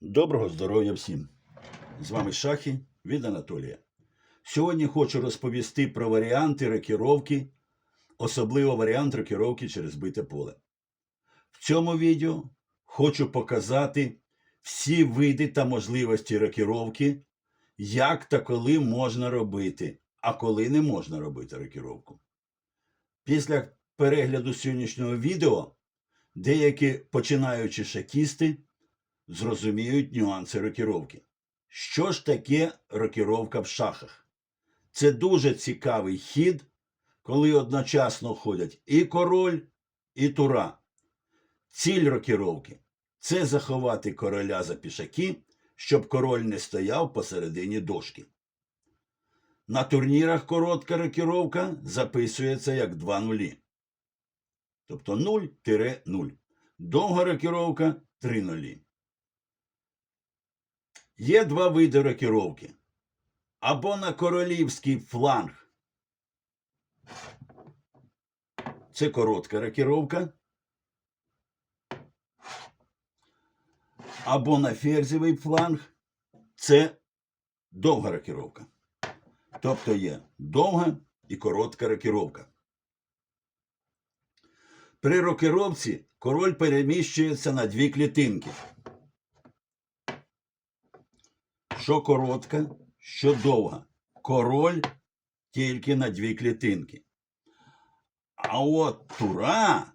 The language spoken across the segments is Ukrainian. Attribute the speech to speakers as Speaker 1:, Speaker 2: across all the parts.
Speaker 1: Доброго здоров'я всім! З вами Шахи від Анатолія. Сьогодні хочу розповісти про варіанти рокіровки, особливо варіант рокіровки через бите поле. В цьому відео хочу показати всі види та можливості рокіровки, як та коли можна робити, а коли не можна робити рокіровку. Після перегляду сьогоднішнього відео деякі починаючі шахісти зрозуміють нюанси рокіровки. Що ж таке рокіровка в шахах? Це дуже цікавий хід, коли одночасно ходять і король, і тура. Ціль рокіровки це заховати короля за пішаки, щоб король не стояв посередині дошки. На турнірах коротка рокіровка записується як 2 нулі. Тобто 0-0. Довга рокіровка 3 нулі. Є два види рокіровки. Або на королівський фланг. Це коротка рокіровка. Або на ферзєвий фланг. Це довга рокіровка. Тобто є довга і коротка рокіровка. При рокіровці король переміщується на дві клітинки. Що коротка, що довга. Король тільки на дві клітинки. А от тура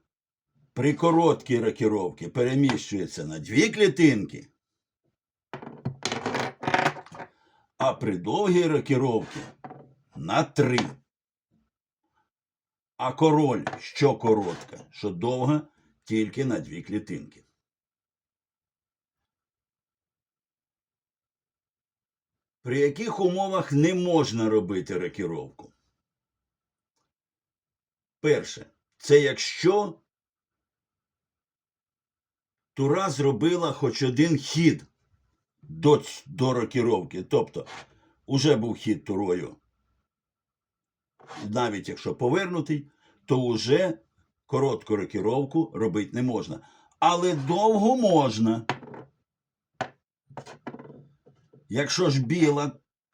Speaker 1: при короткій рокіровці переміщується на дві клітинки. А при довгій рокіровці на три. А король, що коротка, що довга, тільки на дві клітинки. При яких умовах не можна робити рокіровку? Перше, це якщо Тура зробила хоч один хід до, до рокіровки. Тобто, уже був хід турою. Навіть якщо повернутий, то вже коротку рокіровку робити не можна. Але довго можна. Якщо ж біла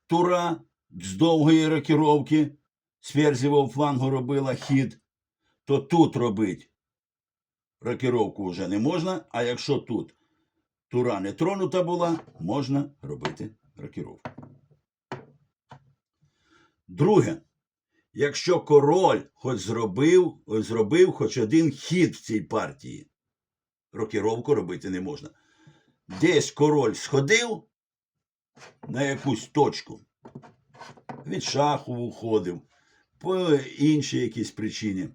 Speaker 1: тура з довгої рокіровки з ферзівого флангу робила хід, то тут робить рокіровку вже не можна, а якщо тут тура не тронута була, можна робити рокіровку. Друге, якщо король хоч зробив, зробив хоч один хід в цій партії, рокіровку робити не можна. Десь король сходив на якусь точку, від шаху уходив, по іншій якійсь причині.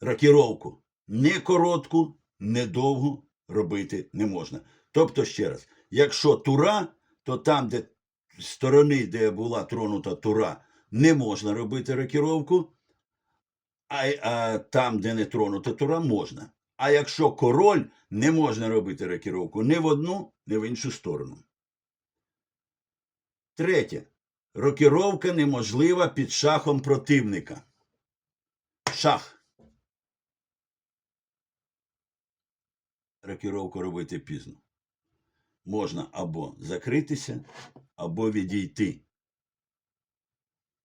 Speaker 1: Рокіровку не коротку, не довгу робити не можна. Тобто, ще раз, якщо тура, то там, де сторони, де була тронута тура, не можна робити рокіровку, а, а там, де не тронута тура, можна. А якщо король, не можна робити рокіровку ні в одну, ні в іншу сторону. Третє. Рокіровка неможлива під шахом противника. Шах. Рокіровку робити пізно. Можна або закритися, або відійти.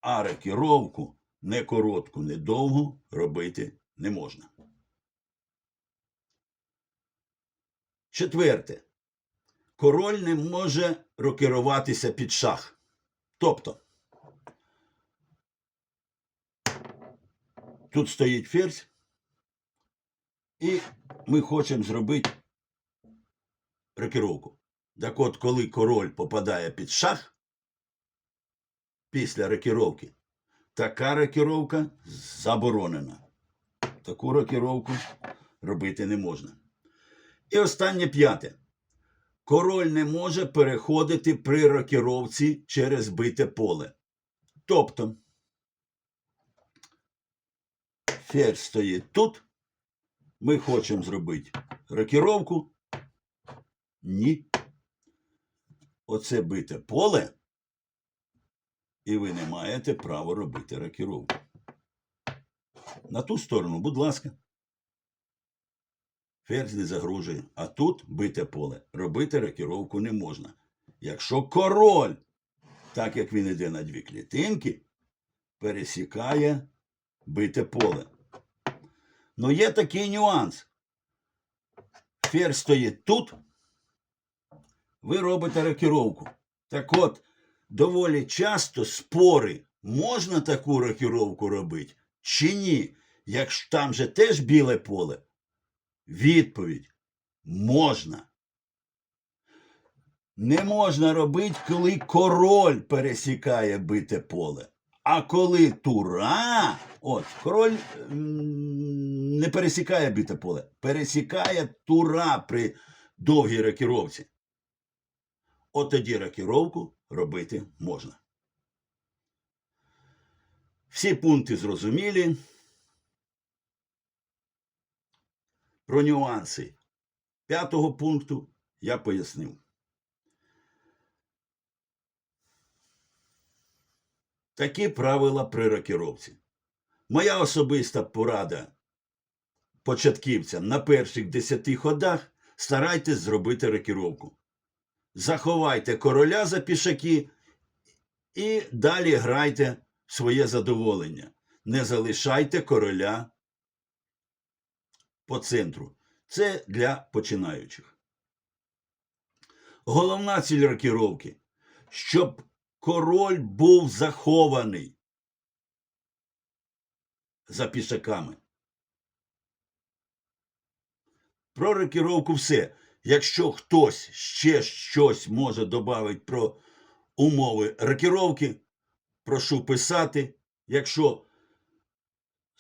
Speaker 1: А рокіровку не коротку, не довгу робити не можна. Четверте. Король не може рокіруватися під шах. Тобто, тут стоїть ферзь, і ми хочемо зробити рокіровку. Так от, коли король попадає під шах після рокіровки, така рокіровка заборонена. Таку рокіровку робити не можна. І останнє п'яте. Король не може переходити при рокіровці через бите поле. Тобто, ферзь стоїть тут. Ми хочемо зробити рокіровку. Ні. Оце бите поле. І ви не маєте права робити рокіровку. На ту сторону, будь ласка. Ферзь не загрожує. А тут бите поле. Робити рокіровку не можна. Якщо король, так як він іде на дві клітинки, пересікає бите поле. Ну є такий нюанс. Ферзь стоїть тут, ви робите рокіровку. Так от, доволі часто спори, можна таку рокіровку робити чи ні? Якщо там же теж біле поле. Відповідь можна. Не можна робити, коли король пересікає бите поле. А коли тура, от, король не пересікає бите поле, пересікає тура при довгій рокіровці. От тоді рокіровку робити можна. Всі пункти зрозумілі. Про нюанси п'ятого пункту я пояснив. Такі правила при рокіровці. Моя особиста порада початківцям на перших десяти ходах старайтесь зробити рокіровку. Заховайте короля за пішаки і далі грайте своє задоволення. Не залишайте короля по центру. Це для починаючих. Головна ціль рокіровки, щоб король був захований за пішаками. Про рокіровку все. Якщо хтось ще щось може додати про умови рокіровки, прошу писати. Якщо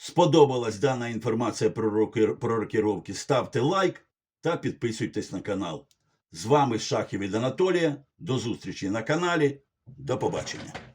Speaker 1: сподобалась дана інформація про, рокіровки, ставте лайк та підписуйтесь на канал. З вами Шахів від Анатолія. До зустрічі на каналі. До побачення.